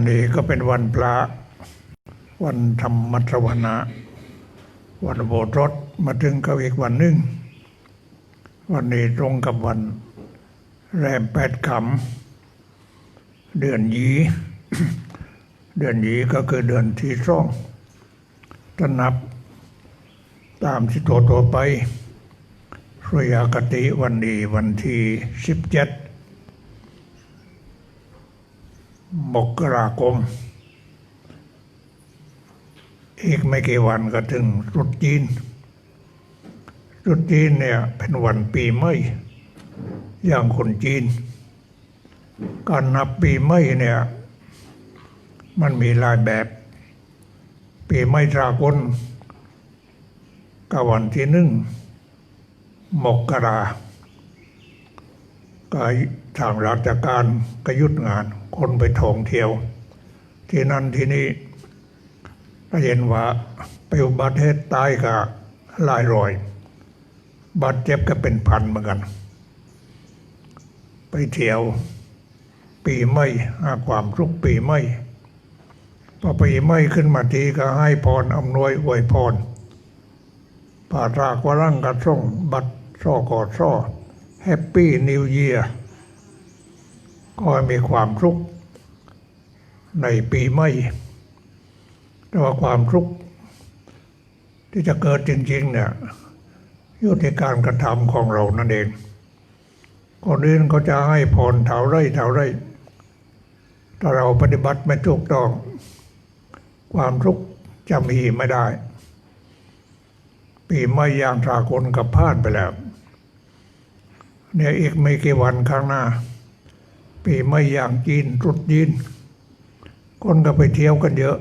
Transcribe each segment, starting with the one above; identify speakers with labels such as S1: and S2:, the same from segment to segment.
S1: วันนี้ก็เป็นวันพระ วันธรรมสวนะ วันโบสถ์มาถึงก็อีกวันหนึ่ง วันนี้ตรงกับวัน แรมแปดคำเดือนยีเดือนยีก็คือเดือนที่สองถ้านับตามที่ตัวตัวไปสุริยคติวันนี้วันที่สิบเจ็ด มกราคม อีกไม่กี่วันก็ถึงรุษจีนรุษจีนเนี่ยเป็นวันปีใหม่อย่างคนจีน การนับปีใหม่เนี่ยมันมีหลายแบบ ปีใหม่สากลก็วันที่หนึ่งมกราก็ทางราชการก็ยุดงาน คนไปท่องเที่ยว ที่นั่นที่นี่ก็เห็นว่าไปอุบัติเหตุตายก็หลายร้อย บาดเจ็บก็เป็นพันเหมือนกัน ไปเที่ยว ปีใหม่หาความสุขปีใหม่พอปีใหม่ขึ้นมาทีก็ให้พรอำนวยอวยพรปาตรากวรังกระส่งบัตรช่อกอดช่อแฮปปี้นิวเยีย ก็มีความสุกข์ในปีใหม่แต่ว่าความสุกข์ที่จะเกิดจริงๆเนี่ยอยู่ที่การกระทำของเรานั่นเองคนอื่นเขาจะให้พรเท่าไรเท่าไร่ถ้าเราปฏิบัติไม่ถูกต้อง ความทุกข์จะมีไม่ได้ ปีไม่ยางสากลกับพลาดไปแล้ว เนี่ยอีกไม่กี่วันข้างหน้า ปีไม่อย่างจีนตรุษจีน คนก็ไปเที่ยวกันเยอะ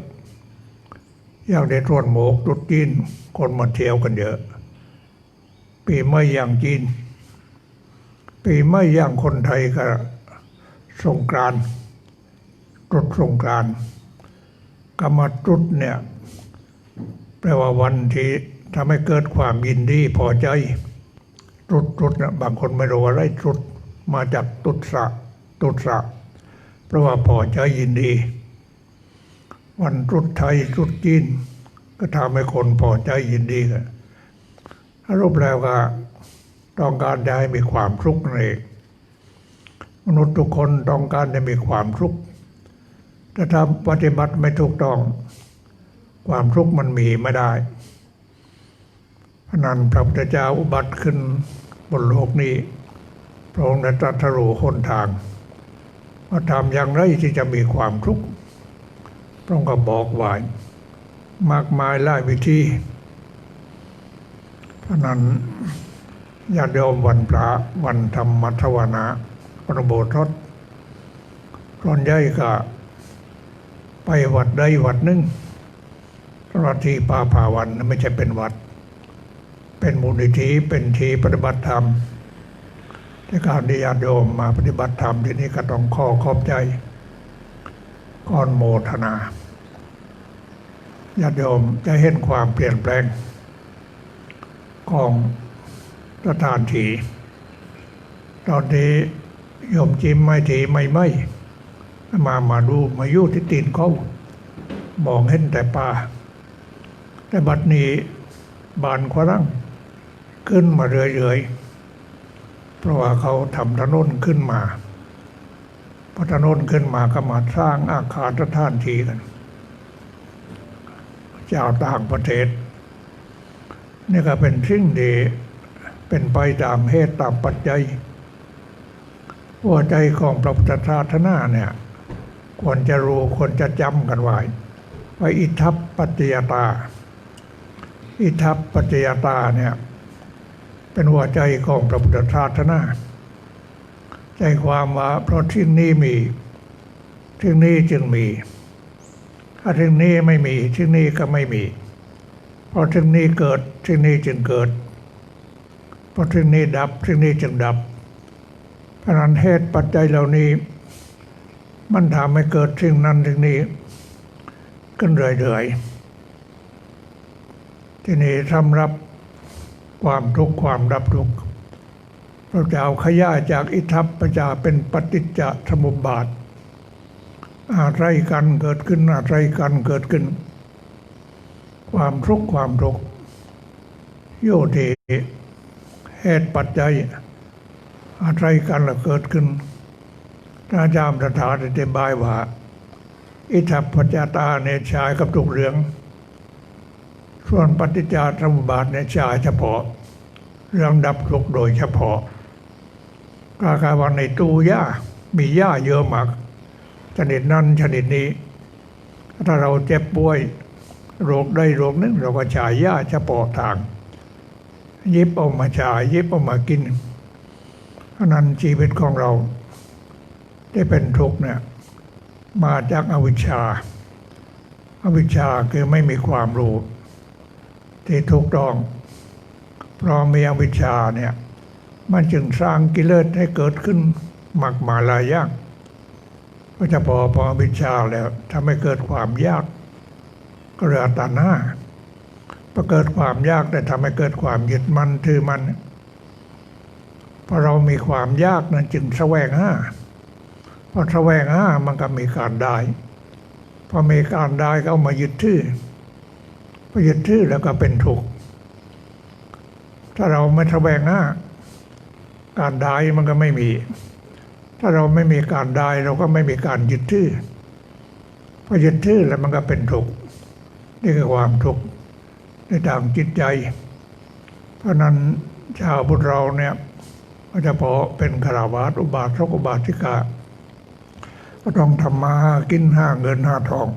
S1: อย่างในตรวนหมกตรุษจีน คนมาเที่ยวกันเยอะ ปีไม่อย่างจีน ปีไม่อย่างคนไทยก็สงกรานตรุษสงกรานกรรมาตรุษเนี่ยแปลว่าวันที่ทำให้เกิดความยินดีพอใจตรุษตรุษนะบางคนไม่รู้ว่าอะไรตรุษมาจากตุสะ ตุสะเพราะว่าพอใจยินดี วันรุษไทยรุษจีน ก็ทำให้คนพอใจยินดีกันรูปแล้วก็ต้องการจะให้มีความสุกขนั่นเองมนุษย์ทุกคนต้องการจะมีความสุกขแต่ถ้าทำปฏิบัติไม่ถูกต้อง ความทุกข์มันมีไม่ได้พนันพระพุทธเจ้าอุบัติขึ้นบนโลกนี้พระองค์ได้ตรัสรู้หนทาง ว่าทำอย่างไรที่จะมีความทุกข์พระองค์ก็บอกไว้มากมายหลายวิธีเพราะนั้นญาติโยมวันพระวันธรรมัทวนาประโบทศตอนใหญ่ก็ไปวัดใดวัดหนึ่งวัดที่ป่าภาวันไม่ใช่เป็นวัด เป็นมูลนิธิเป็นทีปฏิบัติธรรม ที่การที่ญาติโยมมาปฏิบัติธรรมที่นี่ก็ต้องขอขอบใจก่อนโมทนาญาติโยมจะเห็นความเปลี่ยนแปลง ของสถานที่ตอนนี้โยมจิ้มไม่ทีไม่ไม่มามาดูมาอยู่ที่ตีนเขามองเห็นแต่ป่า แต่บัดนี้บานขวรังขึ้นมาเรื่อยๆ เพราะว่าเขาทำถนนขึ้นมาพอถนนขึ้นมาก็มาสร้างอาคารสถานที่กันเจ้าต่างประเทศ นี่ก็เป็นสิ่งดีเป็นไปตามเหตุตามปัจจัยหัวใจของพระพุทธศาสนาเนี่ยควรจะรู้ควรจะจำกันไว้ว่าอิทัปปัจจยตา อิทัปปัจจยตาเนี่ย เป็นหัวใจของพระพุทธศาสนาใจความว่าเพราะที่นี้มีที่นี้จึงมี ถ้าที่นี้ไม่มีที่นี้ก็ไม่มี เพราะที่นี้เกิดที่นี้จึงเกิด เพราะที่นี้ดับที่นี้จึงดับเพราะนั้นเหตุปัจจัยเหล่านี้ มันทำให้เกิดสิ่งนั้นสิ่งนี้ขึ้นเรื่อยๆที่นี่สำรับ ความทุกข์ความรับทุกข์เราจะเอาขยาจากอิทัปปจาเป็นปฏิจจสมุปบาทอะไรกันเกิดขึ้นอะไรกันเกิดขึ้น ความทุกข์ความทุกข์โยทีเหตุปัจจัย อะไรกันละเกิดขึ้นอาจารย์ประธานอธิบายว่า อิทัปปัจจตาในชายกับทุกเรื่อง ส่วนปฏิจจสมุปบาทในชายเฉพาะ เรื่องดับทุกข์โดยเฉพาะกากาวันในตู้หญ้ามีหญ้าเยอะมากชนิดนั้นชนิดนี้ ถ้าเราเจ็บป่วย โรคใดโรคหนึงเราก็ฉายยาเฉพาะทาง ยิบเออกมาฉายยิบเออกมากินนั้นชีวิตของเรา ได้เป็นทุกข์เนี่ยมาจากอวิชชา อวิชชาคือไม่มีความรู้ ที่ถูกต้อง เพราะมีอวิชชาเนี่ย มันจึงสร้างกิเลสให้เกิดขึ้นมากมายหลายอย่างก็จะพอพอวิชาแล้วถ้าไม่เกิดความยากก็เรือตาหน้าพอเกิดความยากแต่ทำให้เกิดความยึดมันถือมันพอเรามีความยากนั้นจึงแสวงห้าพอแสวงห้ามันก็มีการได้ พอมีการได้ก็เอามายึดถือ ยึดถือแล้วก็เป็นทุกข์ถ้าเราไม่แวงหน้า การได้มันก็ไม่มี ถ้าเราไม่มีการได้เราก็ไม่มีการยึดถือพอยึดถือแล้วมันก็เป็นทุกข์นี่คือความทุกข์ในทางจิตใจ เพราะนั้นชาวพุทธเราเนี่ยก็จะพอเป็นคาราวาสอุบาสกอุบาสิกาก็ต้องทำมาหากินห้าเงินห้าทอง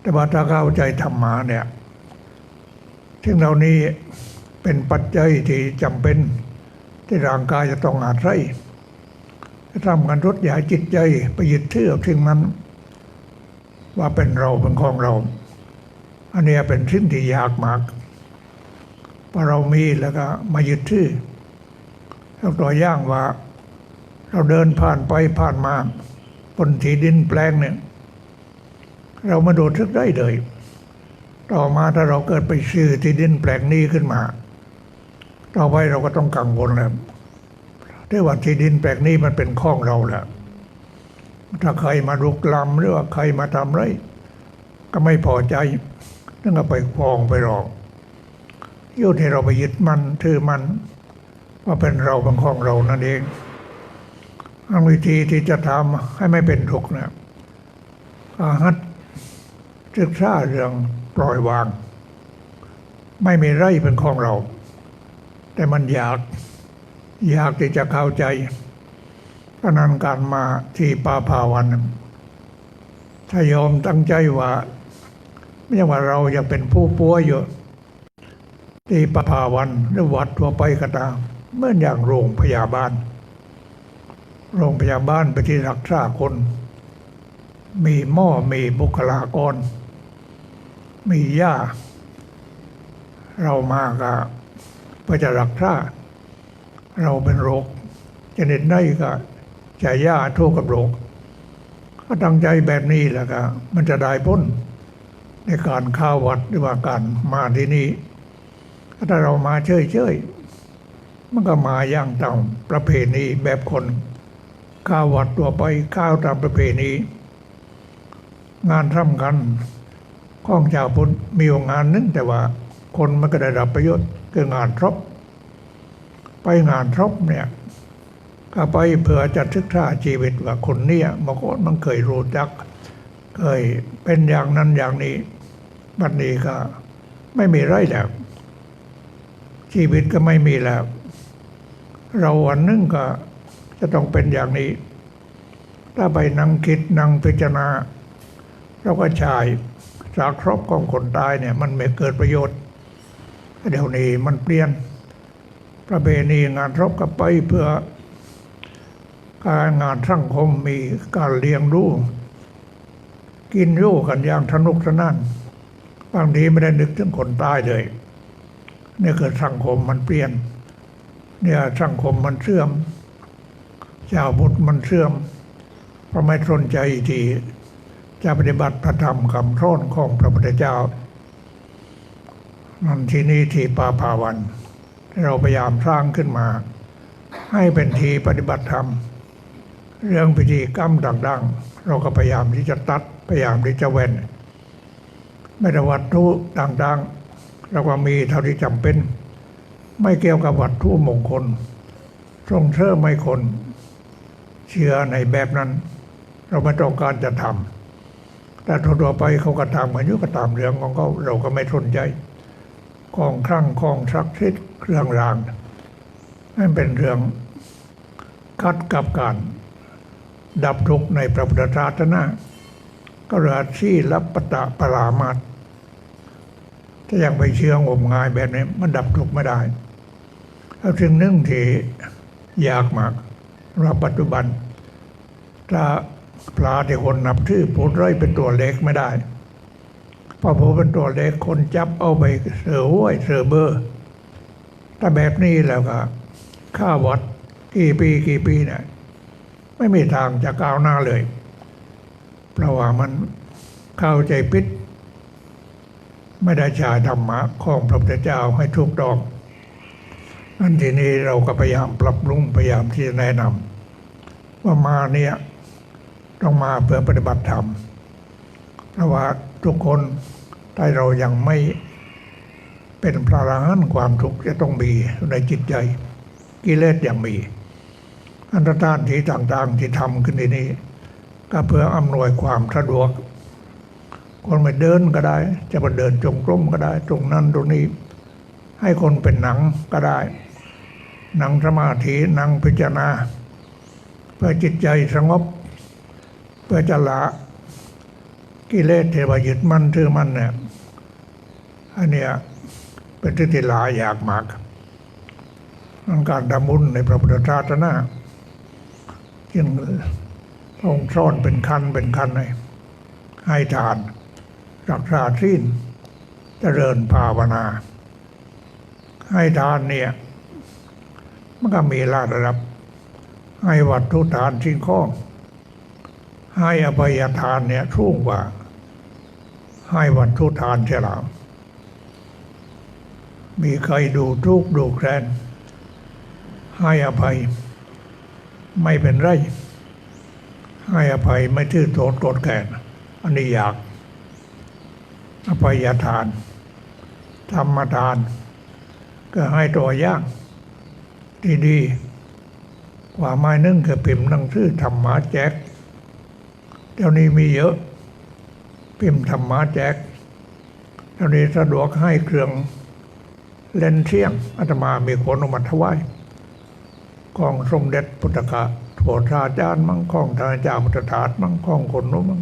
S1: แต่ว่าถ้าเข้าใจธรรมาเนี่ย สิ่งเหล่านี้เป็นปัจจัยที่จำเป็นที่ร่างกายจะต้องอาศัยทำกันรถยายจิตใจไปยึดถือสิ่งนั้น ว่าเป็นเราเป็นของเรา อันนี้เป็นสิ่งที่ยากมากพอเรามีแล้วก็มายึดถือยกตัวอย่างว่า เราเดินผ่านไปผ่านมาบนที่ดินแปลงเนี่ย เรามาโดูทึกได้เลย ต่อมาถ้าเราเกิดไปซื้อที่ดินแปลงนี้ขึ้นมา ต่อไปเราก็ต้องกังวลแล้วด้ว่าที่ดินแปลงนี้มันเป็นของเราแหละถ้าใครมารุกล้ำหรือว่าใครมาทำไร ก็ไม่พอใจนั่นก็ไปฟ้องไปร้องโยนให้เราไปยึดมันถือมันว่าเป็นเราเป็นของเรานั่นเองอันวิธีที่จะทำให้ไม่เป็นทุกข์นะอาหัดศึกษาเรื่อง ปล่อยวาง ไม่มีไรเป็นของเรา แต่มันอยากอยากที่จะเข้าใจเพราะนั้นการมาที่ป่าภาวันถ้ายอมตั้งใจว่าไม่ใช่ว่าเราอยากเป็นผู้ป่วยอยู่ที่ป่าภาวันหรือวัดทั่วไปก็ตามเมื่ออย่างโรงพยาบาล โรงพยาบาลไปที่รักษาคน มีหม้อมีบุคลากร มียาเรามาก็เพื่อจะรักษาเราเป็นโรคชนิดไหนก็จะยาทั่วกับโรคก็ตั้งใจแบบนี้แหละก็มันจะได้พ้นในการข้าวัดหรือว่าการมาที่นี่ถ้าเรามาเฉยๆมันก็มาอย่างตามประเพณีแบบคนข้าววัดตัวไปข้าวตามประเพณี งานทำกัน ข้องชาวพุทธมีอยู่งานหนึงแต่ว่าคนมันก็ได้รับประโยชน์คืองานทรบไปงานทรบเนี่ยก็ไปเพื่อจะศึกษาชีวิตว่าคนเนี้ยบางคนมันเคยรู้จัก เคยเป็นอย่างนั้นอย่างนี้บัดนี้ก็ไม่มีไรแล้ว ชีวิตก็ไม่มีแล้ว เราวันหนึงก็จะต้องเป็นอย่างนี้ ถ้าไปนั่งคิดนั่งพิจารณา เราก็ชาย จากครอบของคนตายเนี่ยมันไม่เกิดประโยชน์ เดี๋ยวนี้มันเปลี่ยน ประเพณีงานรบก็ไปเพื่อการงานสังคมมีการเลี้ยงดูกินอยู่กันอย่างสนุกสนานบางทีไม่ได้นึกถึงคนตายเลยนี่ยเกิดสังคมมันเปลี่ยน เนี่ยสังคมมันเสื่อมชาวพุทธมันเสื่อมเพราะไม่สนใจที่ จะปฏิบัติพระธรรมคำสอนของพระพุทธเจ้า นั่นที่นี่ที่ป่าภาวัน เราพยายามสร้างขึ้นมา ให้เป็นทีปฏิบัติธรรม เรื่องพิธีกรรมดังๆ เราก็พยายามที่จะตัดพยายามที่จะเว้นไม่ได้วัตถุต่างๆ เราก็มีเท่าที่จำเป็น ไม่เกี่ยวกับวัตถุมงคลส่งเสริมให้คน เชื่อในแบบนั้น เราไม่ต้องการจะทำ แต่ทั่วไปเขาก็ทำกันอยู่ก็ตามเรื่องของเขาเราก็ไม่สนใจของครั้งของศักดิ์สิทธิ์เครื่องรางนั่นเป็นเรื่องคัดกับการดับทุกข์ในพระพุทธศาสนาก็เรือที่รับปตะปรามาตถ้ายังไปเชื่องมงายแบบนี้มันดับทุกข์ไม่ได้แล้วสิ่งนึ่งที่ยากมากเราปัจจุบันถ้า ปลาที่คนนับถือพูดร้อยเป็นตัวเล็กไม่ได้เพราะผมเป็นตัวเล็กคนจับเอาไปเสือห้วยเสือเบอร์ถ้าแบบนี้แล้วก็ค่าวัดกี่ปีกี่ปีเนี่ยไม่มีทางจะก้าวหน้าเลย เพราะว่ามันเข้าใจพิษไม่ได้ชาธรรมะของพระพุทธเจ้าให้ถูกต้องนั่นทีนี้เราก็พยายามปรับปรุงพยายามที่จะแนะนำว่ามาเนี่ย ต้องมาเพื่อปฏิบัติธรรมเพราะว่าทุกคนถ้าเรายังไม่เป็นพระอรหันต์ความทุกข์จะต้องมีในจิตใจ กิเลสยังมี อันตรธานที่ต่างๆที่ทำขึ้นที่นี้ ก็เพื่ออำนวยความสะดวก คนไปเดินก็ได้ จะไปเดินจงกรมก็ได้ ตรงนั้นตรงนี้ ให้คนเป็นหนังก็ได้ หนังสมาธิหนังพิจารณา เพื่อจิตใจสงบ พื่อจะละกิเลสเทวายึดมั่นถือมั่นเนี่ยอันเนี้ยเป็นที่ที่หลาอยากมากนั่นการดำบุญในพระพุทธศาสนาจึงทรงซ่อนเป็นคันเป็นคันให้ให้ทาน รักษาสิ้นเจริญภาวนา ให้ทานเนี่ย มันก็มีลาระดับ ให้วัตถุทานสิ่งของ ให้อภัยทานเนี่ยสูงกว่า ให้วัตถุทานเฉลามมีใครดูทุกดูแคลนให้อภัย ไม่เป็นไร ให้อภัยไม่ถือโทษโกรธแค้นอันนี้อยาก อภัยทาน ธรรมทาน ก็ให้ตัวย่างที่ดีกว่าไม้นึ่งคือพิมพ์หนังสือธรรมะแจก เดี๋ยวนี้มีเยอะ พิมพ์ธรรมะแจกเดี๋ยวนี้สะดวกให้เครื่องเล่นเที่ยงอาตมามีคนอมาถวายของสมเด็จพุทธกาโถทาจารย์มั่งของทานจามุตถาดมั่งของคนนู้นมั่ง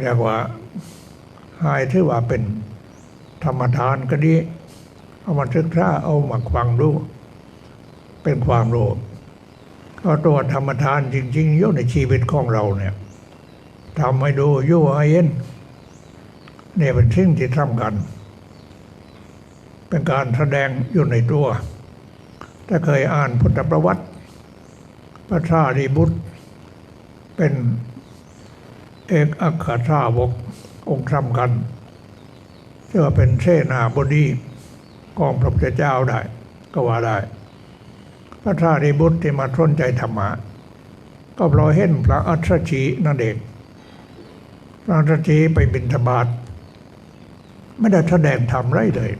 S1: เรียกว่าหายที่ว่าเป็นธรรมทานก็ดี เอามาศึกษาเอามาฟังดู เป็นความรู้ ก็ตัวธรรมทานจริงๆอยู่ในชีวิตของเราเนี่ยทำให้ดูยู่ให้เห็นเนี่ยเป็นสิ่งที่สำคัญเป็นการแสดงอยู่ในตัว ถ้าเคยอ่านพุทธประวัติ พระชารีบุตร เป็นเอกอัครสาวกองค์สำคัญเชื่อเป็นเสนาบดีกองพระพุทธเจ้าได้ ก็ว่าได้ ระชารีบุตรที่มาทนใจธรรมะ ก็เพราะเห็นพระอัศชีนั่นเองพระอัศชีไปบิณฑบาตไม่ได้แสดงธรรมไรเลย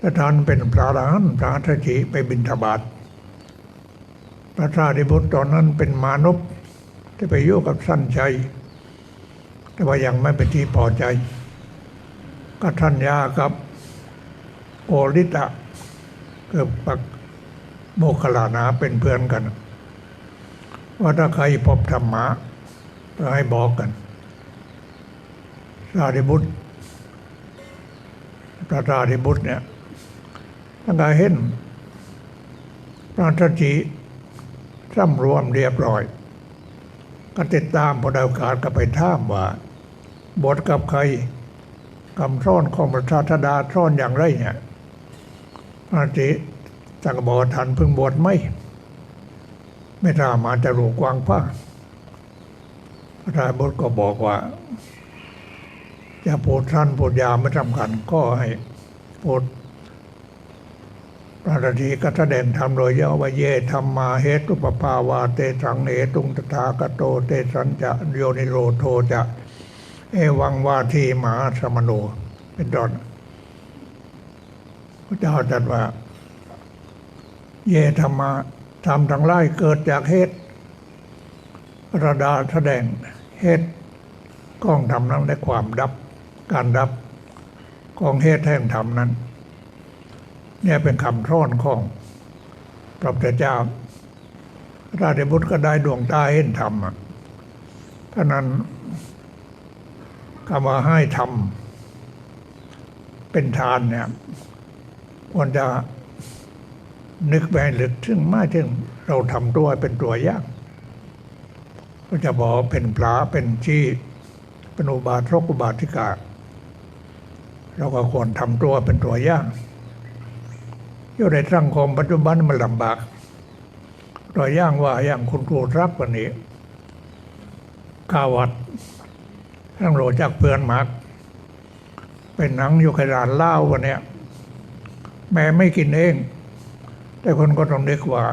S1: ถ้าท่านเป็นพระรหันพระอัฏฐิไปบิณฑบาตพระสารีบุตรตอนนั้นเป็นมานพที่ไปอยู่กับสั้นใจแต่ว่ายังไม่เป็นที่พอใจ ก็ทัญญากับโอริตะเกือบปัก โมคลานาเป็นเพื่อนกัน ว่าถ้าใครพบธรรมะก็ให้บอกกันสารีบุตรพระสารีบุตรเนี่ยตั้งแต่เห็นพระทัจีร่ำรวมเรียบร้อย ก็ติดตามพอดาวการก็ไปท่ามว่า บทกับใครคำซ่อนของพระชาธดาซ่อนอย่างไรเนี่ยพระจิ จักรบอกทันเพิ่งบวชไหมไม่รามาจะรูกวางผ้าพระราบุตรก็บอกว่าจะพูดสั้นโพูดยาไม่สำคัญก็ให้โพูดพระทีก็แสดงธรรมโดยย่อว่าเยธรรมมาเหตุปปาวาเตสังเหตุงตถาคโตเตสัญจะโยนิโรโทจะ เอวังวาทีมหาสมโนเป็นต้นพระเจ้าตรัสว่า เยธรรมาธรรมทั้งหลายเกิดจากเหตุระดาแสดงเหตุกล้องธรรมนั้นในความดับการดับของเหตุแห่งธรรมนั้น เนี่ยเป็นคำท่อนของพระพุทธเจ้าราชบุตรก็ได้ดวงตาเห็นธรรมอะเพราะนั้นคำว่าให้ทำเป็นทานเนี่ยควรจะ นึกไปให้ลึกถึงมากถึงเราทำตัวเป็นตัวอย่างก็จะบอกเป็นพระเป็นชี้เป็นอุบาทกอุบาทิกา เราก็ควรทำตัวเป็นตัวอย่างอยู่ในสังคมปัจจุบันมันลำบากตัวอย่างว่าอย่างคุณครูรักวันนี้ข้าวัดทั้งโหลจากเพื่อนมากเป็นหนังอยู่ขร้านเล้าวันเนี้ยแม่ไม่กินเอง แต่คนก็ต้องนึกว่า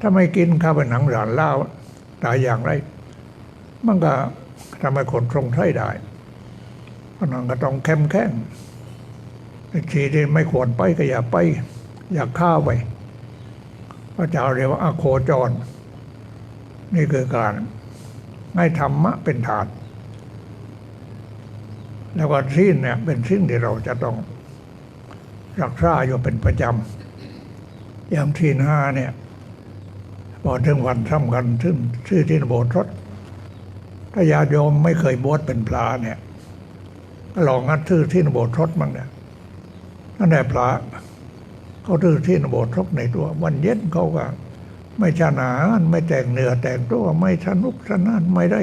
S1: ถ้าไม่กินข้าวเป็นหนังร้านเหล้าตายอย่างไร มันก็ทำให้คนทรงไถ่ได้เพราะนั้นก็ต้องเข้มแข็งทีที่ไม่ควรไปก็อย่าไป อย่าข้าวไปพระเจ้าเรียกว่าอโคจร นี่คือการให้ธรรมะเป็นฐาน แล้วก็สิ้นเนี่ยเป็นสิ่งที่เราจะต้องรักษาอยู่เป็นประจำ อย่างที่ห้าเนี่ยพอถึงวันสำคัญซึ่งชื่อที่โบสถ์รถถ้าญาติโยมไม่เคยบวชเป็นพระเนี่ยลองงัดชื่อที่โบสถ์รถมั้งเนี่ยนั่นแหละพระเขาชื่อที่โบสถ์รถในตัววันเย็นเขาก็ไม่ชนะไม่แต่งเนื้อแต่งตัวไม่สนุกสนานไม่ได้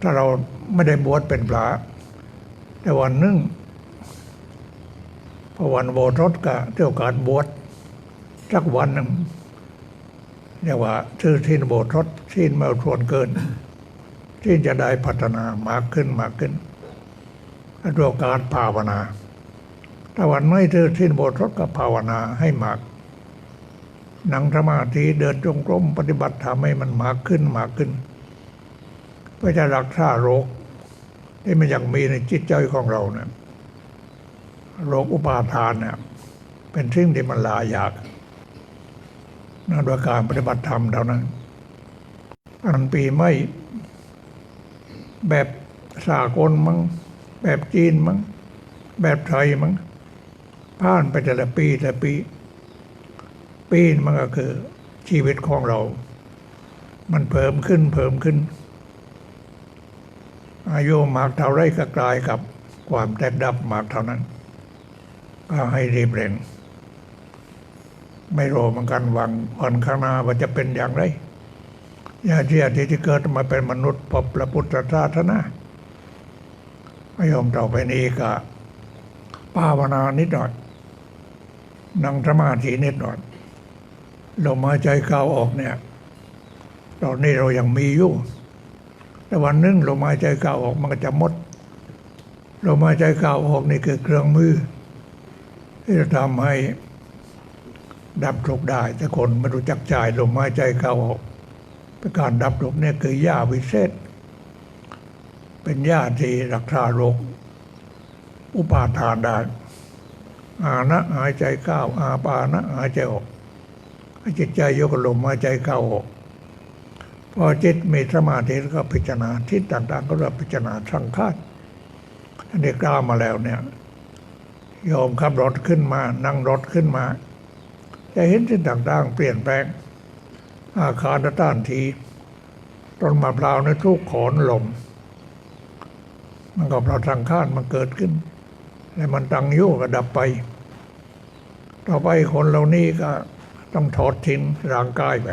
S1: ถ้าเราไม่ได้บวชเป็นพระแต่วันหนึ่งพอวันโบสถ์ก็เที่ยวการบวช สักวันหนึ่งเรียกว่าชื่อที่โบสถ์ที่มาทวนเกิน ที่จะได้พัฒนามากขึ้นมากขึ้นด้วยการภาวนาถ้าวันไม่เจอที่โบสถ์ก็ภาวนาให้มากนั่งสมาธิเดินจงกรมปฏิบัติทำให้มันมากขึ้นมากขึ้นเพื่อจะรักษาโรคที่มันยังมีในจิตใจของเราเนี่ยโรคอุปาทานเนี่ยเป็นสิ่งที่มันลายาก นั่นโดยการปฏิบัติธรรมเท่านั้นอันปีไม่แบบสากลมั้งแบบจีนมั้งแบบไทยมั้งผ่านไปแต่ละปีแต่ปี ปีนมันก็คือชีวิตของเรา มันเพิ่มขึ้นเพิ่มขึ้น อายุมากเท่าไรก็กลายกับความแตกดับมากเท่านั้น ก็ให้รีบเร่ง ไม่รอเหมือนกันหวังวันข้างหน้าว่าจะเป็นอย่างไรอย่าเชื่อที่ที่เกิดมาเป็นมนุษย์พบพระพุทธศาสนาไม่ยอมต่อไปนี้ก็ภาวนานิดหน่อยนั่งสมาธินิดหน่อยลมหายใจเข้าออกเนี่ย ตอนนี้เรายังมีอยู่ แต่วันหนึงลมหายใจเข้าออกมันก็จะหมดลมหายใจเข้าออกนี่คือเครื่องมือที่จะทำให้ ดับทุกข์ได้ แต่คนไม่รู้จักจ่ายลมหายใจเข้าออกเป็นการดับทุกข์เนี่ยคือยาวิเศษ เป็นยาที่รักษาโรคอุปาทานได้อานะหายใจเข้าอาปานะหายใจออกให้จิตใจยกลมหายใจเข้าออกพอจิตมีสมาธิแล้วก็พิจารณาทิศต่างๆ ก็เรียกพิจารณาสังขารอันนี้กล้ามาแล้วเนี่ยยอมขับรถขึ้นมา นั่งรถขึ้นมา จะเห็นสิ่งต่างๆ เปลี่ยนแปลง อาคารต้านทีต้นมะพร้าวในทุกขอนลม มันก็เพราะทางข้านมันเกิดขึ้น และมันตั้งอยู่ก็ดับไป ต่อไปคนเหล่านี้ก็ต้องถอดทิ้งร่างกายไป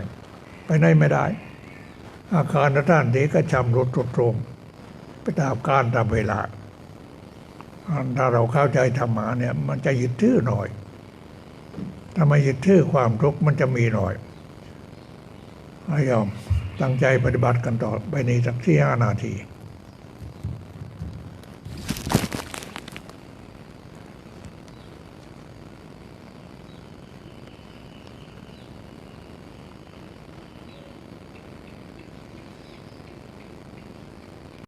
S1: ไปไหนไม่ได้ อาคารต้านทีก็ชำรุดทรุดโทรมไปตามการตามเวลาถ้าเราเข้าใจธรรมะเนี่ย มันจะยึดถือหน่อย ถ้าไม่ยึดถือความทุกข์มันจะมีหน่อยให้ยอมตั้งใจปฏิบัติกันต่อไปในสักที่ห้านาที